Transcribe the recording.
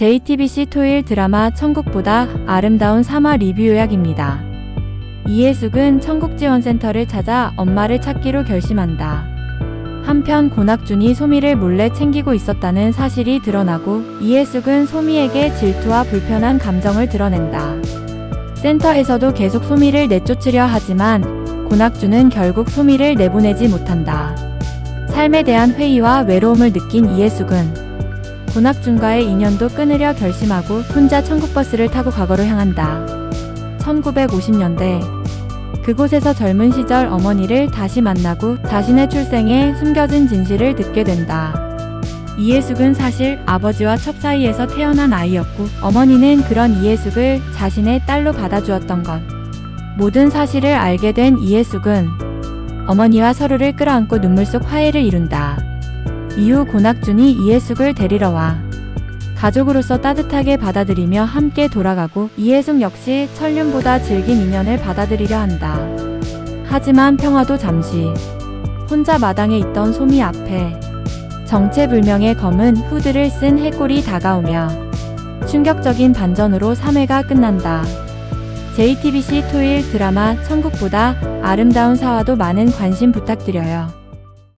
JTBC 토요일 드라마 천국보다 아름다운 사마 리뷰 요약입니다. 이해숙은 천국지원센터를 찾아 엄마를 찾기로 결심한다. 한편 고낙준이 소미를 몰래 챙기고 있었다는 사실이 드러나고 이해숙은 소미에게 질투와 불편한 감정을 드러낸다. 센터에서도 계속 소미를 내쫓으려 하지만 고낙준은 결국 소미를 내보내지 못한다. 삶에 대한 회의와 외로움을 느낀 이해숙은 고낙준과의 인연도 끊으려 결심하고 혼자 천국버스를 타고 과거로 향한다. 1950년대 그곳에서 젊은 시절 어머니를 다시 만나고 자신의 출생에 숨겨진 진실을 듣게 된다. 이해숙은 사실 아버지와 첩 사이에서 태어난 아이였고 어머니는 그런 이해숙을 자신의 딸로 받아주었던 것. 모든 사실을 알게 된 이해숙은 어머니와 서로를 끌어안고 눈물 속 화해를 이룬다. 이후 고낙준이 이해숙을 데리러 와 가족으로서 따뜻하게 받아들이며 함께 돌아가고 이해숙 역시 천륜보다 질긴 인연을 받아들이려 한다. 하지만 평화도 잠시 혼자 마당에 있던 소미 앞에 정체불명의 검은 후드를 쓴 해골이 다가오며 충격적인 반전으로 3회가 끝난다. JTBC 토요일 드라마 천국보다 아름다운 사와도 많은 관심 부탁드려요.